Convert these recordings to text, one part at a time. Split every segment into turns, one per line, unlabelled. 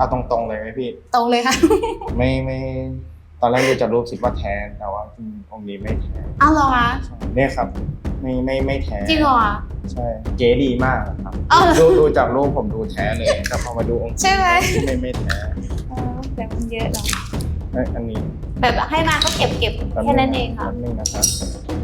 เอาตรงๆเลยไหมพี่
ตรงเลยค่ะ
ไม่ไม่ ตอนแรกดูจากรูปคิดว่าแท้แต่ว่าอืมองค์นี้ไม่แท้
อ้าวเหรอคะ
ใช่เนี่ยครับ ไม่ไม่ไม่แท้
จริงเหรอ
ใช่เก๋ดีมากครับ
อ้าวเหรอ
ดูดูจากรูปผมดูแท้เลยแต่พอมาดูองค์จริง
ใช่ไหม
ไม่ไม่แท้
เออแต่มันเยอะเหรอ
เอ้ยอันนี้
แบบให้มาก็เก็บเก็บแค่นั้นเองค่ะ
แป๊บนึงนะครับ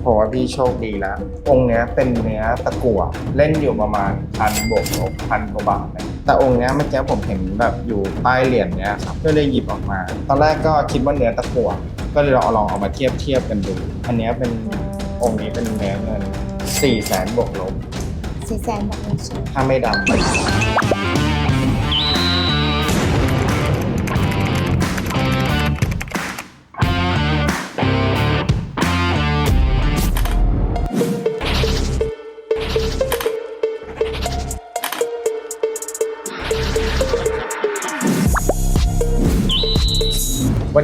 ผมว่าพี่โชคดีแล้ว องค์เนี้ยเป็นเนื้อตะกั่วเล่นอยู่ประมาณพันบวกลบพันกว่าบาทเลย แต่องค์เนี้ยเมื่อกี้ผมเห็นแบบอยู่ใต้เหรียญเนี้ยครับก็เลยหยิบออกมา ตอนแรกก็คิดว่าเนื้อตะกั่วก็เลยลองเอาลองเอามาเทียบเทียบกันดู อันเนี้ยเป็นองค์นี้เป็นเนื้อเงินสี่แสนบวกลบ
สี่แสนแบบนี้ใช่ไหม
ถ้าไม่ดำ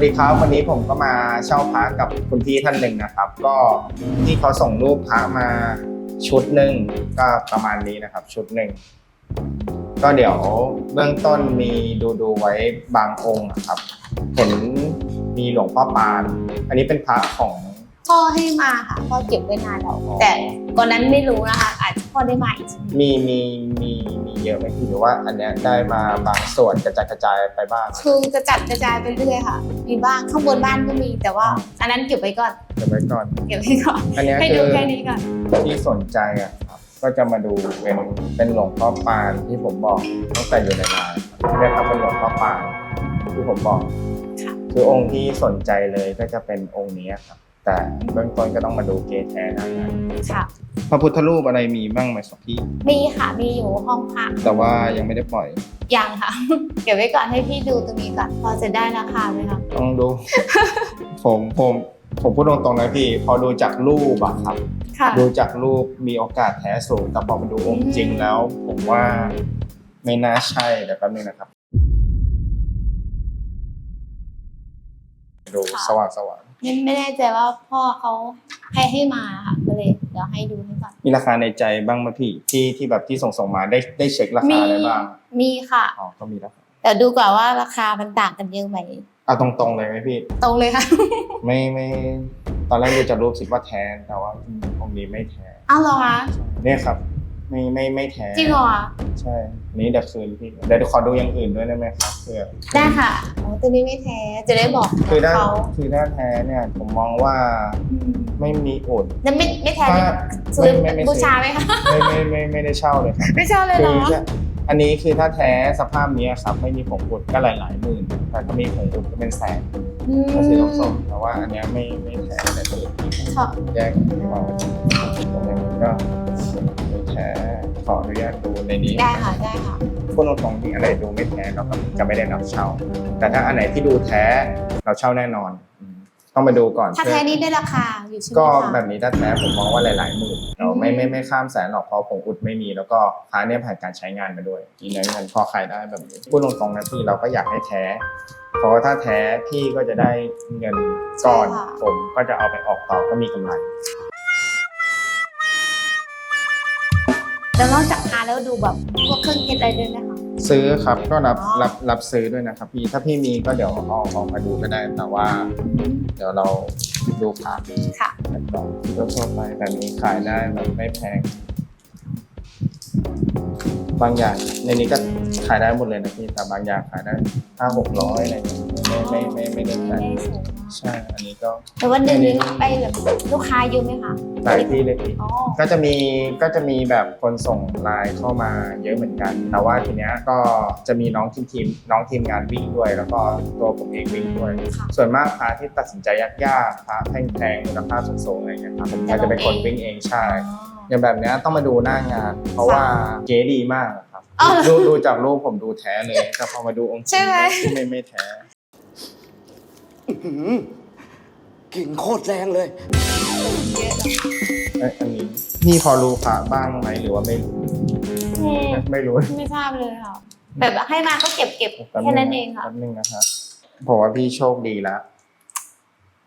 ดีครับวันนี้ผมก็มาเช่าพระกับคุณพี่ท่านหนึ่งนะครับ ก็ที่เขาส่งรูปพระมาชุดหนึ่งก็ประมาณนี้นะครับ ชุดหนึ่งก็เดี๋ยวเบื้องต้นมีดูดูๆไว้บางองค์นะครับ เห็นมีหลวงพ่อปาน อันนี้เป็นพระของ
พ่อให้มาค่ะพ่อเก็บไว้นานแล้ว
อ๋อ
แต่ก่อนนั้นไม่รู้นะคะอาจจะพ่อได้มาอีกที
มีมีมีมี เยอะไหมพี่หรือว่าอันเนี้ยได้มาบางส่วนกระจายกระจายไปบ้าง
คือกระจัดกระจายไปเรื่อยค่ะ มีบ้างข้างบนบ้านก็มีแต่ว่า อันนั้นเก็บไว้ก่อน
เก็บไว้ก่อน
เก็บไว้ก่อน
อันเนี้ย
ให้
คื
ดู
อ
แค่นี้ก่อน
ที่สนใจอะครับก็จะมาดูเป็นเป็นหลวงพ่อปานที่ผมบอกตั้งแต่อยู่ในงานเรียกครับเป็นหลวงพ่อปานที่ผมบอก
ค่ะ
คือองค์ที่สนใจเลยก็จะเป็นองค์นี้ครับ แต่เบื้องต้นก็ต้องมาดูเกแท้นะ
ค่ะ
พระพุทธรูปอะไรมีบ้างไหมครับพี่
มีค่ะ มีอยู่ห้องพัก
แต่ว่ายังไม่ได้ปล่อย
ยังค่ะ เก็บไว้ก่อนให้พี่ดูตรงนี้ก่อน พอจะได้ราคาไหมคะ
ต้องดู ผมผมผมพูดตรงๆนะพี่ พอดูจากรูปอะครับ
ค่ะ
ดูจากรูปมีโอกาสแท้สูง แต่พอมาดูองค์จริงแล้ว ผมว่าไม่น่าใช่เดี๋ยวแป๊บนึงนะครับ ดูสว่างสว่าง
ไม่ไม่แน่ใจว่าพ่อเขาให้ให้มาค่ะก็เลยเดี๋ยวให้ดูให้ก่อน
มีราคาในใจบ้างไหมพี่ที่ที่แบบที่ส่งส่งมาได้ได้เช็ครา
มี
คาอะไรบ้าง
มีค่ะ
อ๋อก็มีแล้วครับ
แต่ดูก่อนว่าราคามันต่างกันเยอะไหม
เอาตรงๆเลยไหมพี่
ตรงเลยค่ะ
ไม่ไม่ตอนแรกดูจากรูปคิดว่าแท้แต่ว่าองค์นี้ไม่แท้
อ้าวเหรอคะ
เนี่ยครับ ไม่ไม่ไม่แท้
จริงเหรอ
ใช่อันนี้เดี๋ยวคืนพี่เดี๋ยวขอดูอย่างอื่นด้วยได้ไหมครับเพื่อ
ได้ค่ะโอ้ตัวนี้ไม่แท้จะได้บอก
คือถ้า
เขา
คือถ้าแท้เนี่ยผมมองว่า
อืม
ไม่มีอุด
นั่นไม่ไม่แท้
ถ้า
ซื้อ
ไม่ไม่ไม่
บูชาไหมคะ
ไม่ไม่ไม่ไม่ได้เช่าเลยครับ
ไม่เช่าเลย
คื
เหรอ
จะอันนี้คือถ้าแท้สภาพเนี้ยครับไม่มีผงอุดก็หลายๆหมื่นแต่ถ้ามีผงอุดก็เป็นแสน
อืม
ก็สีส้มๆแต่ว่าอันเนี้ยไม่ไม่แท้แต่ตัวอื่น
ค่ะ
แยกกันดีก ว่าตรงนี้ก็ไม่แท้ขออนุญาตดูในนี้
ได้ค่ะได้ค่ะ
พูดตรงๆที่อะไรดูไม่แท้เราก็จะไม่ได้นำเช่า แต่ถ้าอันไหนที่ดูแท้เราเช่าแน่นอนอืมต้องมาดูก่อน
ถ้า
เพื่อ
แท้นี้ได้ราคาอยู่ใช่ไหม
ก็
คะ
แบบนี้ถ้าแท้ผมมองว่าหลายๆหมื่นเราไม่
อืม
ไม่ไม่ข้ามแสนหรอกเพราะผงอุดไม่มี แล้วก็พาเนี่ยผ่านการใช้งานมาด้วยมีเงินเงินพอขายได้แบบนี้พูดตรงๆนะพี่เราก็อยากให้แท้ เพราะว่าถ้าแท้พี่ก็จะได้เงินก้อนผมก็จะเอาไปออกต่อก็มีกำไร
แล้วนอกจากทาแล้วดูแบบพวกเครื่องเพชรอะไรด้วยไหมคะ
ซื้อครับก็รับ
อ๋อ
รับรับซื้อด้วยนะครับ พี่ถ้าพี่มีก็เดี๋ยวเอาออกมาดูก็ได้แต่ว่า เดี๋ยวเราดูพา
ค่ะ
กันต่อทั่วๆไปแบบนี้ขายได้แบบไม่แพง บางอย่างในนี้ก็ขายได้หมดเลยนะพี่แต่บางอย่างขายได้ห้าหกร้อยอะไรอย่างเงี้ย ไม่ไม่ไม่ไม่ได้แพ
ไม่
ง
ได้สูงมาก
ใช่ อันนี้ก็
แต่วันหนึ่งนี้ไปแบบลูกค้าเยอะไหมคะ
หลายที่เลยพี่
อ๋อ
ก็จะมีก็จะมีแบบคนส่งไลน์เข้ามาเยอะเหมือนกัน แต่ว่าทีเนี้ยก็จะมีน้องทีมทีมน้องทีมงานวิ่งด้วย แล้วก็ตัวผมเองวิ่งด้วย
ค่ะ
ส่วนมากพาที่ตัดสินใจยากๆพาแพงๆมูลค่าสูงๆอะไรเงี้ยครับผมก็จะเป็นคนวิ่งเองใช่
อ๋อ
อย่างแบบเนี้ยต้องมาดูหน้างาน เพราะว่าเก๋ดีมากครับ
อ้าวเหรอ
ดูดูจากรูปผมดูแท้เลยแต่พอมาดูองค์จริง
ใช่ไหม
ไม่ไม่แท้
อื้อหือกลิ่นโคตรแรงเลย
เยอะ
เอ้ยอันนี้นี่พอรู้พระบ้างไหมหรือว่าไม่รู้
เท่
ไม่รู้
ไม่ทราบเลยค่ะแบบให้มาก็เก็บเก็บแค่นั้นเองค่ะ
แป๊บนึงนะครับผมว่าพี่โชคดีแล้ว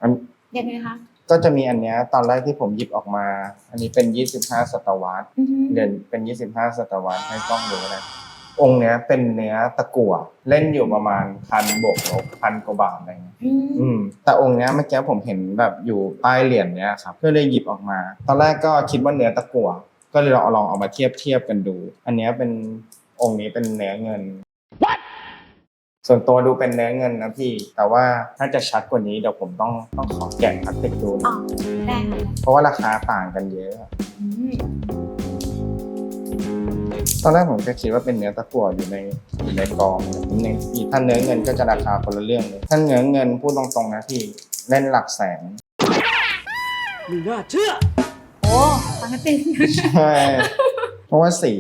อัน
ยังไงคะ
ก็จะมีอันเนี้ยตอนแรกที่ผมหยิบออกมา อันนี้เป็น 25 ศตวรรษ
อือฮึ
เดือนเป็น 25 ศตวรรษให้กล้องดูนะ องค์เนี้ยเป็นเนื้อตะกั่วเล่นอยู่ประมาณพันบวกลบพันกว่าบาทอะไรเงี้ย
อืม
อืมแต่องค์เนี้ยเมื่อกี้ผมเห็นแบบอยู่ใต้เหรียญเนี้ยครับก็เลยหยิบออกมา ตอนแรกก็คิดว่าเนื้อตะกั่วก็เลยลองเอาลองเอามาเทียบเทียบกันดู อันเนี้ยเป็นองค์นี้เป็นเนื้อเงินส่วนตัวดูเป็นเนื้อเงินนะพี่ แต่ว่าถ้าจะชัดกว่านี้เดี๋ยวผมต้องต้องขอแกะพลาสติกดู
อ๋อ
นะ
ได้ค่ะ
เพราะว่าราคาต่างกันเยอะ
อืม
ตอนแรกผมก็คิดว่าเป็นเนื้อตะกั่วอยู่ในอยู่ในกองนิดนึงพี่ถ้าเนื้อเงินก็จะราคาคนละเรื่องเลยถ้าเนื้อเงินพูดตรงๆนะพี่เล่นหลักแสน
ไม่น่าเชื่อ
โอ้ปกติ
ใช่เพราะว่าสี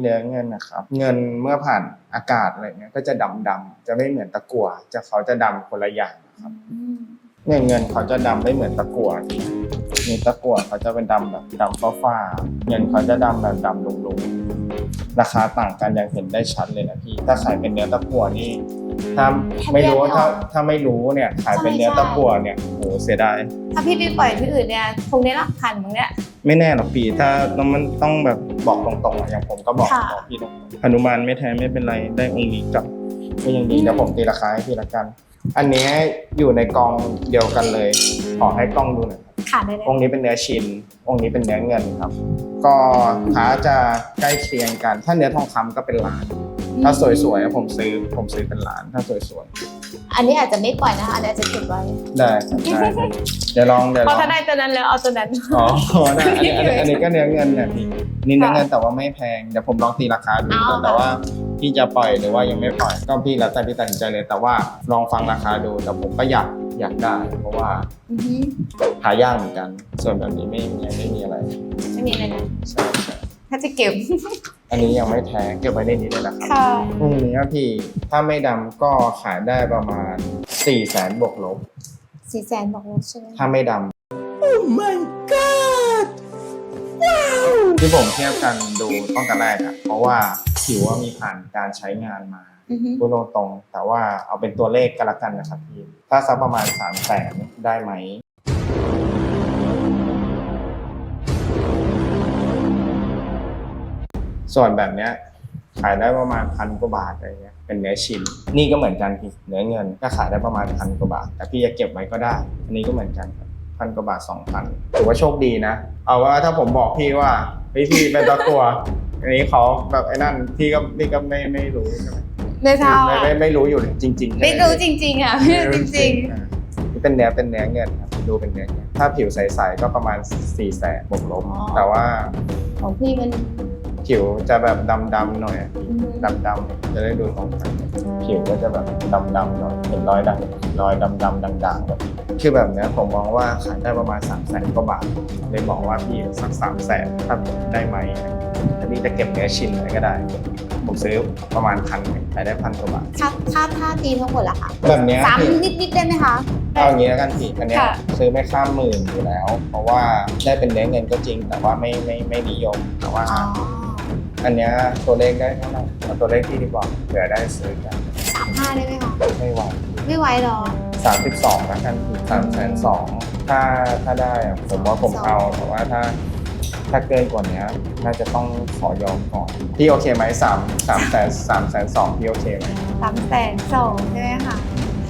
เนื้อเงินนะครับ เงินเมื่อผ่านอากาศอะไรเงี้ยก็จะดำดำๆจะไม่เหมือนตะกั่วจะเขาจะดำคนละอย่างนะครับ
อืม
เนี่ยเงินเขาจะดำไม่เหมือนตะกั่วนี่นี่ตะกั่วเขาจะเป็นดำแบบดำฟ้าๆเงินเขาจะดำแบบดำลุงๆ ราคาต่างกันอย่างเห็นได้ชัดเลยนะพี่ ถ้าขายเป็นเนื้อตะกั่วนี่ถ้าไม่รู้ถ้าถ้าไม่รู้เนี่ยขายเป็นเนื้อตะกั่วเนี่ยโหเสียดาย
ถ้าพี่ไปปล่อยที่อื่นเนี่ยคงได้รับพันมึงเนี่ย
ไม่แน่หรอกพี่ถ้าต้องมันต้องแบบบอกตรงๆอะอย่างผมก็บอก
ค่ะ
บอกพี่ตรงๆหนุมานไม่แท้ไม่เป็นไรได้องค์นี้กลับก็ยังดี
อืม
เดี๋ยวผมตีราคาให้พี่ละกัน อันนี้อยู่ในกองเดียวกันเลย ขอให้กล้องดูหน่อยครับ
ขาดได้เลย
องค์นี้เป็นเนื้อชินองค์นี้เป็นเนื้อเงินครับ ก็ขาจะใกล้เคียงกัน ถ้าเนื้อทองคำก็เป็นล้าน ถ้าสวยๆผมซื้อผมซื้อเป็นล้าน ถ้าสวย
อันนี้อาจจะไม่ปล่อยนะคะอันนี้อาจจะเก็บไว้
ๆได้ครับได้ครับเดี๋ยวลองเดี๋ยว
เพ
ลอ
ราะ
ง
ถ้าได้ตัวนั้นแล้วเอาตัวนั้น
อ๋อได้อันนี้อันนี้อันนี้ก็เนื้อเงินเนี่ยพี่นี่เนื้อเงินแต่ว่าไม่แพงเดี๋ยวผมลองตีราคาดู
เอา
แต่ว่า พี่จะปล่อยหรือว่ายังไม่ปล่อยก็พี่แล้วแต่พี่ตัดสินใจเลย แต่ว่าลองฟังราคาดูแต่ผมก็อยากอยากได้ เพราะว่า
อือหือ
หายากเหมือนกัน ส่วนแบบนี้ไม่ยังไม่มีอะไร
ไม่มีอะไรนะ
ใช่ใช่
ถ้าจะเก็บ
อันนี้ยังไม่แท้เก็บไว้ในนี้เลยนะครับ
ค่ะ
พรุ่งนี้พี่ถ้าไม่ดำก็ขายได้ประมาณ4ี่แสนบวกลบ
สี่แสนบอกว่าใช่ไหม
ถ้าไม่ดำ
Oh my god
ที่ผมเทียบกันดูตั้งแต่แรกอะเพราะว่า ผิวว่ามีผ่านการใช้งานมา
อือหือ
พูดตรงๆแต่ว่าเอาเป็นตัวเลขกันละกันนะครับพี่ถ้าสักประมาณ3 0 0แสนได้ไหม ส่วนแบบเนี้ยขายได้ประมาณพันกว่าบาทอะไรเงี้ยเป็นเนื้อชิ้นนี่ก็เหมือนกันพี่เนื้อเงินก็ขายได้ประมาณพันกว่าบาท แต่พี่จะเก็บไว้ก็ได้ อันนี้ก็เหมือนกันครับพันกว่าบาทสองพันถือว่าโชคดีนะ เอาว่าถ้าผมบอกพี่ว่าพี่พี่เป็นตะกัว อันนี้เขาแบบไอ้นั่นพี่ก็พี่ก็ไม่ไม่รู้ใช่ไหม
ไม่เท่า
ไม่ไม่ไม่รู้อยู่เลยจริงๆ
ไม่รู้จริง ๆ อะไม่รู้จริง
อ่านี่เป็นเนื้อเป็นเนื้อเงินครับดูเป็นเนื้อเงินถ้าผิวใสๆก็ประมาณ4ี่แสนบวกลบแต่ว่า
ๆของพี่มัน
ผิวจะแบบดำๆหน่อย
อือหือ
ดำๆจะได้ดูตรงกันผิวก็จะแบบดำๆหน่อยเป็นรอยดำรอยดำๆด่างๆแบบนี้คือแบบเนี้ยผมมองว่าขายได้ประมาณ3ามแสนกว่าบาทเลยบอกว่าพี่สักสามแสนถ้าได้ไหมอันนี้จะเก็บเนื้อชิ้นอะไรก็ได้ ผมซื้อประมาณพันขายได้พันกว่าบาท
ถ้าถ้าถ้าตีทั้งหมดละค่ะ
แบบเนี้ย
สาม
พี่
นิดๆได้ไหมคะ
เอาอย่างนี้แล้วกันพี่อันเนี้ย
ค่ะ
ซื้อไม่ข้ามหมื่นอยู่แล้ว เพราะว่าได้เป็นเนื้อเงินก็จริง แต่ว่าไม่ไม่ไม่นิยมแต่ว่า
อ๋อ
อันเนี้ยตัวเลขได้เท่าไหร่เอาตัวเลขที่ดีกว่าเผื่อได้ซื้อกัน
สามห้าได้ไหมคะ
ไม่ไหว
ไม่ไหวหรอ
สามสิบสองแล้วกันพี่สามแสนสองถ้าถ้าได้อะผมว่าผมเอาแต่ว่าถ้า ถ้าเกินกว่านี้น่าจะต้องขอยอมก่อนพี่โอเคไหมสามสามแสนสามแสนสองพี่โอเคไหม
สามแสนสองใช่ไหมคะ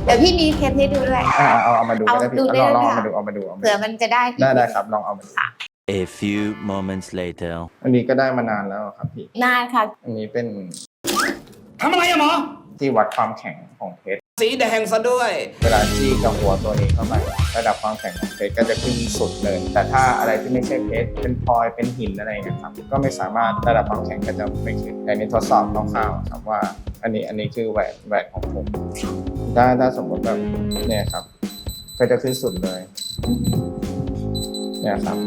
เดี๋ยวพี่มีเคสให้ดูด้วย
อ่าเอาเอามาดูก็ได้
เอาดู
พี่
ได้
ลองลอง
ไหม
เอา
คะ
มาดูเอามาดูเอามา
เผื่อ
ดู
มันจะได้
ได้ได้ครับลองเอามาดู
A few moments later.
อันนี้ก็ได้มานานแล้วครับพี่
นานค่ะ
อันนี้เป็น
ทำอะไรอะหมอ
ที่วัดความแข็งของเพชร
สีแดงซะด้วย
เวลาจี้กับหัวตัวนี้เข้าไประดับความแข็งของเพชรก็จะขึ้นสุดเลย แต่ถ้าอะไรที่ไม่ใช่เพชร เป็นพลอย เป็นหินอะไรอย่างเงี้ยครับ ก็ไม่สามารถระดับความแข็งก็จะไม่ขึ้นแต่นี้ทดสอบคร่าวๆครับว่า อันนี้อันนี้คือแหวนแหวนของผมถ้าถ้าสมมติแบบเนี่ยครับก็จะขึ้นสุดเลย เนี่ยครับ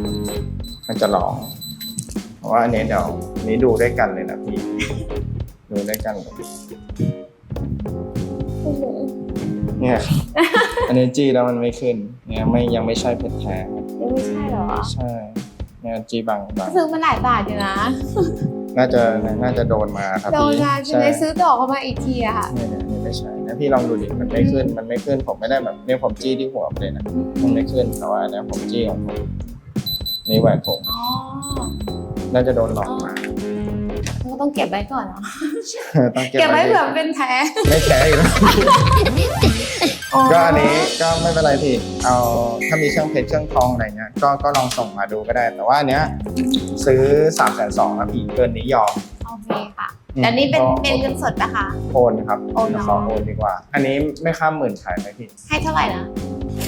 มันจะร้อง เพราะว่าอันนี้เดี๋ยวอันนี้ดูด้วยกันเลยนะพี่ ดูด้วยกันเลยเนี่ยครับอันนี้จีแล้วมันไม่ขึ้น เนี่ยไม่ยังไม่ใช่เพชรแท้
ยังไม่ใช่เหรอ
ใช่เนี่ยจีบางบาง
ซื้อมาหลายบาทอยู่นะ
น่าจะน่าจะโดนมาครับ
โดน
พี่
มาจะได้ซื้อต่อเข้ามาอีกทีอะค่ะ
เนี่ยเนี่ยเนี่ยไม่ใช่นะพี่ลองดูดิมันไม่ขึ้น มันไม่ขึ้นผมไม่ได้แบบเนี่ยผมจี้ที่หัวเลยนะมันไม่ขึ้นแต่ว่าอันเนี้ยผมจี้ของผมนี่แหวนผม
อ๋อ
น่าจะโดนหลอกมา
งก็ต้องเก็บไว้ก่อนเนาะ
ต้อง
เก็บไว้เผื่อเป็นแท้
ไม่แท้อยู่แล้วก็อันนี้ก็ไม่เป็นไรพี่เอาถ้ามีเครื่องเพชรเครื่องทองอะไรเงี้ยก็ก็ลองส่งมาดูก็ได้ แต่ว่าอันเนี้ยซื้อ3ามแสนสองครับพี่เกินนี้ยอม
โอเคค่ะ แต่นี่เป็น
ก็
เป็นเงินสดนะคะ
โอนครับ
โอนเนอะ
ขอโอนดีกว่า อันนี้ไม่ข้ามหมื่นขายไหมพี่
ให้เท่าไหร่นะ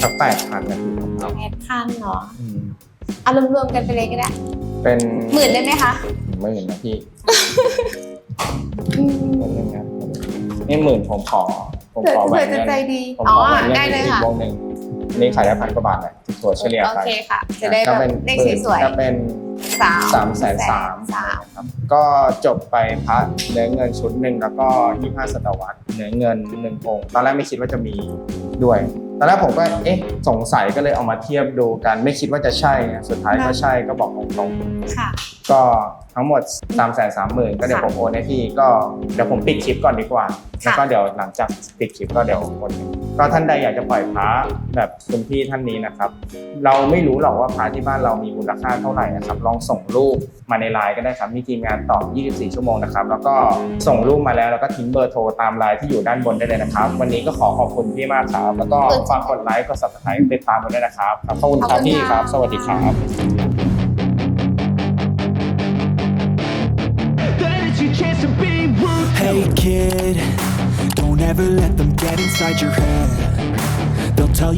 สักแปดพันนะพี่ผมเอา
แปดพันเนาะ
อืม
เอารวมๆกันไปเลยก็ได้
เป็น
หมื่นได้ไหมคะ
หมื่นนะพี่
อืม
นิดนึงนะนี่หมื่นผมขอผม
เผื่อ
ขอแหว
เผื่อนจะ
เงิน
ใจดี
ผม
อ๋อ
ขอแหวนเงิน
ได้เลย
อีก
ค่ะ
วงหนึ่งอันนี้ขายได้พันกว่าบาทแหละ ถั่วเฉลี่ย
โอ
ไป
เคค่ะ จะได้แบ
ก็
บ
เป็น
เลขสวย
ก็เป็น
ๆสาม
สามแสนสาม
สาม
ครับก็จบไปพระเนื้อเงินชุดหนึ่งแล้วก็ยี่ห้าศตวรรษเนื้อเงินหนึ่งองค์ตอนแรกไม่คิดว่าจะมีด้วย ตอนแรกผมก็เอ๊ะสงสัยก็เลยเอามาเทียบดูกัน ไม่คิดว่าจะใช่ไงสุดท้ายก็ใช่ก็บอกตรง
ค่ะ
ๆก็ทั้งหมด3ามแสนสามหมื่นก็เดี๋ยวผมโอนให้พี่ก็เดี๋ยวผมปิดคลิปก่อนดีกว่าแล้วก็เดี๋ยวหลังจากปิดคลิปก็เดี๋ยวโอนให้ ก็ท่านใดอยากจะปล่อยพระแบบคุณพี่ท่านนี้นะครับ เราไม่รู้หรอกว่าพระที่บ้านเรามีมูลค่าเท่าไหร่นะครับ ลองส่งรูปมาในไลน์ก็ได้ครับ มีทีมงานตอบ 24 ชั่วโมงนะครับ แล้วก็ส่งรูปมาแล้วแล้วก็ทิ้งเบอร์โทรตามไลน์ที่อยู่ด้านบนได้เลยนะครับ วันนี้ก็ขอขอบคุณพี่มากครับ แล้วก็ฝากกดไลค์ กด subscribe ติดตามกันด้วยนะครับ ขอบคุณครับพี่ครับ สวัสดีครับ
Hey kid, don't ever let them get inside your head. They'll tell you